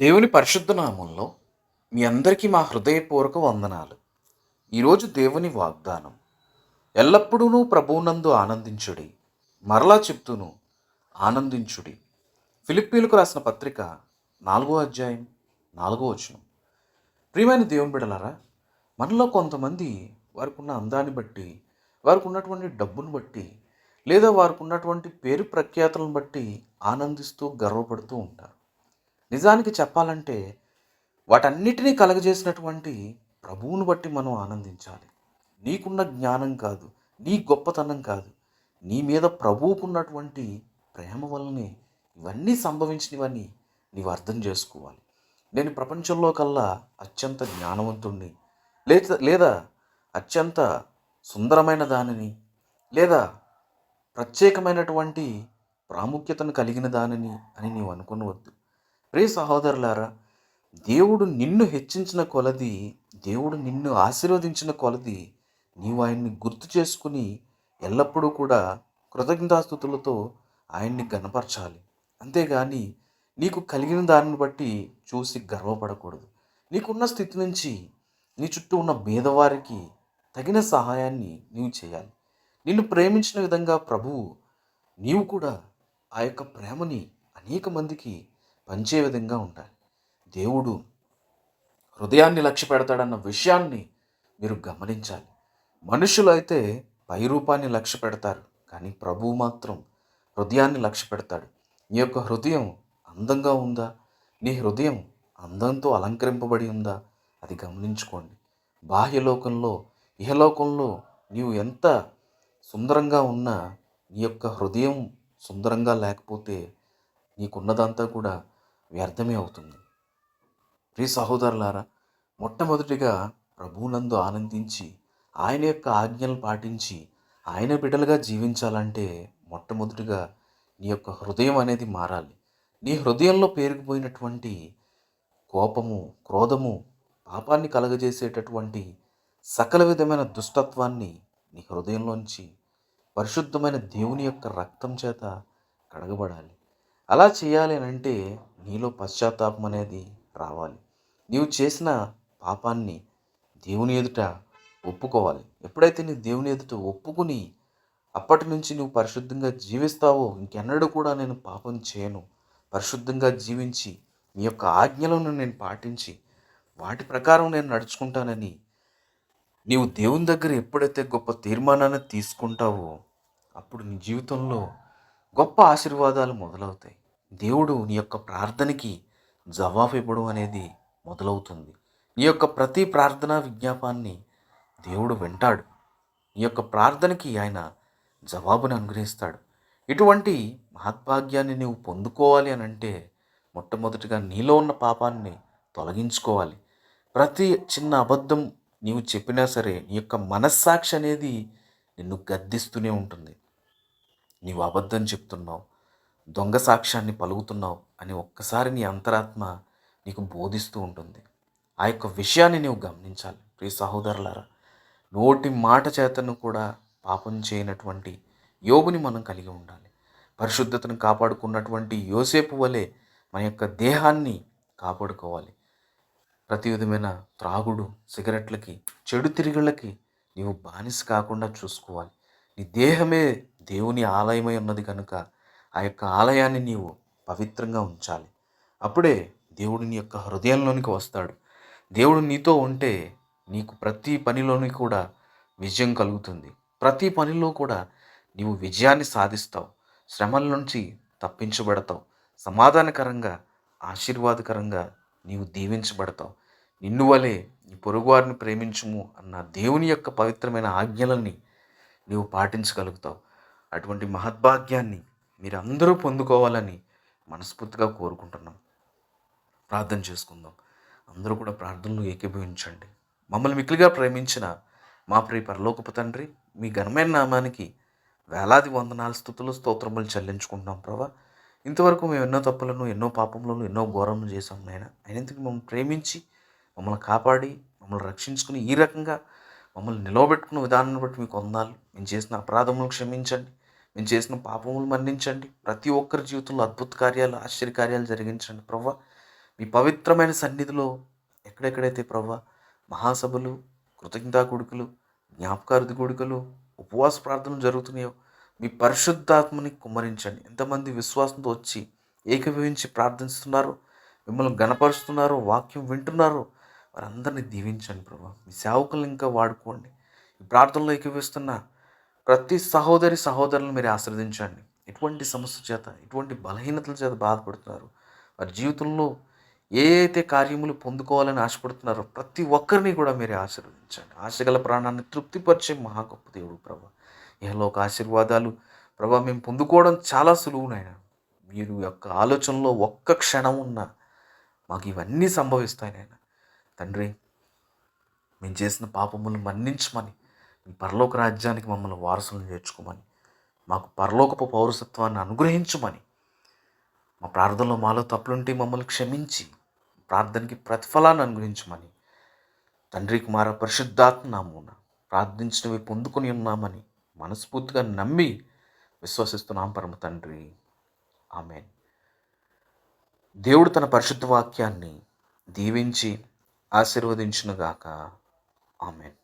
దేవుని పరిశుద్ధ నామంలో మీ అందరికీ మా హృదయపూర్వక వందనాలు. ఈరోజు దేవుని వాగ్దానం ఎల్లప్పుడూ ప్రభువునందు ఆనందించుడి మరలా చెప్తూను ఆనందించుడి. ఫిలిప్పీలకు రాసిన పత్రిక నాలుగో అధ్యాయం నాలుగో వచనం. ప్రియమైన దేవుని బిడలారా మనలో కొంతమంది వారికి ఉన్న అందాన్ని బట్టి వారికి ఉన్నటువంటి డబ్బును బట్టి లేదా వారికి ఉన్నటువంటి పేరు ప్రఖ్యాతులను బట్టి ఆనందిస్తూ గర్వపడుతూ ఉంటారు. నిజానికి చెప్పాలంటే వాటన్నిటినీ కలగజేసినటువంటి ప్రభువును బట్టి మనం ఆనందించాలి. నీకున్న జ్ఞానం కాదు నీ గొప్పతనం కాదు. నీ మీద ప్రభువుకున్నటువంటి ప్రేమ వల్లనే ఇవన్నీ సంభవించినవని నీవు అర్థం చేసుకోవాలి. నేను ప్రపంచంలో కల్లా అత్యంత జ్ఞానవంతుణ్ణి లేదా లేదా అత్యంత సుందరమైన దానిని లేదా ప్రత్యేకమైనటువంటి ప్రాముఖ్యతను కలిగిన దానిని అని నీవు అనుకునవద్దు. ప్రియ సహోదరులారా దేవుడు నిన్ను హెచ్చించిన కొలది దేవుడు నిన్ను ఆశీర్వదించిన కొలది నీవు ఆయన్ని గుర్తు చేసుకుని ఎల్లప్పుడూ కూడా కృతజ్ఞతాస్థుతులతో ఆయన్ని గనపరచాలి అంతేగాని నీకు కలిగిన దానిని బట్టి చూసి గర్వపడకూడదు. నీకున్న స్థితి నుంచి నీ చుట్టూ ఉన్న భేదవారికి తగిన సహాయాన్ని నీవు చేయాలి. నిన్ను ప్రేమించిన విధంగా ప్రభువు నీవు కూడా ఆ యొక్క ప్రేమని అనేక మందికి పంచే విధంగా ఉండాలి. దేవుడు హృదయాన్ని లక్ష్య పెడతాడన్న విషయాన్ని మీరు గమనించాలి. మనుషులు అయితే పై రూపాన్ని లక్ష్య పెడతారు కానీ ప్రభువు మాత్రం హృదయాన్ని లక్ష్య పెడతాడు. నీ యొక్క హృదయం అందంగా ఉందా? నీ హృదయం అందంతో అలంకరింపబడి ఉందా? అది గమనించుకోండి. బాహ్యలోకంలో ఇహలోకంలో నీవు ఎంత సుందరంగా ఉన్నా నీ యొక్క హృదయం సుందరంగా లేకపోతే నీకున్నదంతా కూడా వ్యర్థమే అవుతుంది. ప్రియ సహోదరులారా మొట్టమొదటిగా ప్రభువునందు ఆనందించి ఆయన యొక్క ఆజ్ఞలు పాటించి ఆయన బిడ్డలుగా జీవించాలంటే మొట్టమొదటిగా నీ యొక్క హృదయం అనేది మారాలి. నీ హృదయంలో పేరుకుపోయినటువంటి కోపము క్రోధము పాపాన్ని కలగజేసేటటువంటి సకల విధమైన దుష్టత్వాన్ని నీ హృదయంలోంచి పరిశుద్ధమైన దేవుని యొక్క రక్తం చేత కడగబడాలి. అలా చేయాలి అని అంటే నీలో పశ్చాత్తాపం అనేది రావాలి. నీవు చేసిన పాపాన్ని దేవుని ఎదుట ఒప్పుకోవాలి. ఎప్పుడైతే నీ దేవుని ఎదుట ఒప్పుకుని అప్పటి నుంచి నువ్వు పరిశుద్ధంగా జీవిస్తావో ఇంకెన్నడూ కూడా నేను పాపం చేయను. పరిశుద్ధంగా జీవించి నీ యొక్క ఆజ్ఞలను నేను పాటించి వాటి ప్రకారం నేను నడుచుకుంటానని నీవు దేవుని దగ్గర ఎప్పుడైతే గొప్ప తీర్మానాన్ని తీసుకుంటావో అప్పుడు నీ జీవితంలో గొప్ప ఆశీర్వాదాలు మొదలవుతాయి. దేవుడు నీ యొక్క ప్రార్థనకి జవాబు ఇవ్వడం అనేది మొదలవుతుంది. నీ యొక్క ప్రతి ప్రార్థనా విజ్ఞాపాన్ని దేవుడు వింటాడు. నీ యొక్క ప్రార్థనకి ఆయన జవాబును అనుగ్రహిస్తాడు. ఇటువంటి మహద్భాగ్యాన్ని నీవు పొందుకోవాలి అని అంటే మొట్టమొదటిగా నీలో ఉన్న పాపాన్ని తొలగించుకోవాలి. ప్రతి చిన్న అబద్ధం నీవు చెప్పినా సరే నీ యొక్క మనస్సాక్షి అనేది నిన్ను గద్దిస్తూనే ఉంటుంది. నీవు అబద్ధం చెప్తున్నావు. దొంగ సాక్ష్యాన్ని పలుకుతున్నావు అని ఒక్కసారి నీ అంతరాత్మ నీకు బోధిస్తూ ఉంటుంది. ఆ యొక్క విషయాన్ని నీవు గమనించాలి. ప్రియ సహోదరులారా నోటి మాట చేతను కూడా పాపం చేయనటువంటి యోగుని మనం కలిగి ఉండాలి. పరిశుద్ధతను కాపాడుకున్నటువంటి యోసేపు వలె మన యొక్క దేహాన్ని కాపాడుకోవాలి. ప్రతి విధమైన త్రాగుడు సిగరెట్లకి చెడు తిరుగుళ్ళకి నీవు బానిస కాకుండా చూసుకోవాలి. నీ దేహమే దేవుని ఆలయమై ఉన్నది కనుక ఆ యొక్క ఆలయాన్ని నీవు పవిత్రంగా ఉంచాలి. అప్పుడే దేవుడు నీ యొక్క హృదయంలోనికి వస్తాడు. దేవుడు నీతో ఉంటే నీకు ప్రతి పనిలోని కూడా విజయం కలుగుతుంది. ప్రతి పనిలో కూడా నీవు విజయాన్ని సాధిస్తావు. శ్రమల నుంచి తప్పించబడతావు. సమాధానకరంగా ఆశీర్వాదకరంగా నీవు దీవించబడతావు. నిన్ను వలె నీ పొరుగువారిని ప్రేమించుము అన్న దేవుని యొక్క పవిత్రమైన ఆజ్ఞలని నీవు పాటించగలుగుతావు. అటువంటి మహద్భాగ్యాన్ని మీరందరూ పొందుకోవాలని మనస్ఫూర్తిగా కోరుకుంటున్నాం. ప్రార్థన చేసుకుందాం. అందరూ కూడా ప్రార్థనలు ఏకీభవించండి. మమ్మల్ని మిక్కిలిగా ప్రేమించిన మా ప్రియ పరలోకపు తండ్రి మీ ఘనమైన నామానికి వేలాది వందనాలు స్థుతులు స్తోత్రములు చెల్లించుకుంటున్నాం ప్రభా. ఇంతవరకు మేము ఎన్నో తప్పులను ఎన్నో పాపములను ఎన్నో ఘోరములు చేసాం నాయన. అయినందుకు మమ్మల్ని ప్రేమించి మమ్మల్ని కాపాడి మమ్మల్ని రక్షించుకుని ఈ రకంగా మమ్మల్ని నిలవబెట్టుకున్న విధానాన్ని బట్టి మీకు వందాలు మేము చేసిన అపరాధములను క్షమించండి. మేము చేసిన పాపములు మన్నించండి. ప్రతి ఒక్కరి జీవితంలో అద్భుత కార్యాలు ఆశ్చర్య కార్యాలు జరిగించండి. ప్రవ్వ మీ పవిత్రమైన సన్నిధిలో ఎక్కడెక్కడైతే ప్రవ్వ మహాసభలు కృతజ్ఞతా కొడుకులు జ్ఞాపకార్థి కొడుకులు ఉపవాస ప్రార్థనలు జరుగుతున్నాయో మీ పరిశుద్ధాత్మని కుమ్మరించండి. ఎంతమంది విశ్వాసంతో వచ్చి ఏకీభవించి ప్రార్థిస్తున్నారు మిమ్మల్ని గణపరుస్తున్నారు వాక్యం వింటున్నారు వారందరినీ దీవించండి ప్రభా మీ సేవకులను ఇంకా వాడుకోండి. ఈ ప్రార్థనలో ఏకీవిస్తున్న ప్రతి సహోదరి సహోదరులను మీరు ఆశ్రవదించండి ఎటువంటి సమస్య చేత ఎటువంటి బలహీనతల చేత బాధపడుతున్నారు? వారి జీవితంలో ఏ అయితే కార్యములు పొందుకోవాలని ఆశపడుతున్నారో ప్రతి ఒక్కరిని కూడా మీరే ఆశీర్వదించండి. ఆశగల ప్రాణాన్ని తృప్తిపరిచే మహా గొప్ప దేవుడు ప్రభా. ఒక ఆశీర్వాదాలు ప్రభా మేము పొందుకోవడం చాలా సులువునైనా మీరు యొక్క ఆలోచనలో ఒక్క క్షణం ఉన్నా మాకు ఇవన్నీ సంభవిస్తాయి నాయన. తండ్రి మేము చేసిన పాపములను మన్నించమని పరలోక రాజ్యానికి మమ్మల్ని వారసులను చేర్చుకోమని మాకు పరలోకపు పౌరసత్వాన్ని అనుగ్రహించమని మా ప్రార్థనలో మాలో తప్పులుంటే మమ్మల్ని క్షమించి ప్రార్థనకి ప్రతిఫలాన్ని అనుగ్రహించమని తండ్రి కుమార పరిశుద్ధాత్మనామూన ప్రార్థించినవి పొందుకొని ఉన్నామని మనస్ఫూర్తిగా నమ్మి విశ్వసిస్తున్నాం పరమ తండ్రి. ఆమెన్. దేవుడు తన పరిశుద్ధ వాక్యాన్ని దీవించి ఆశీర్వదించునుగాక. ఆమెన్.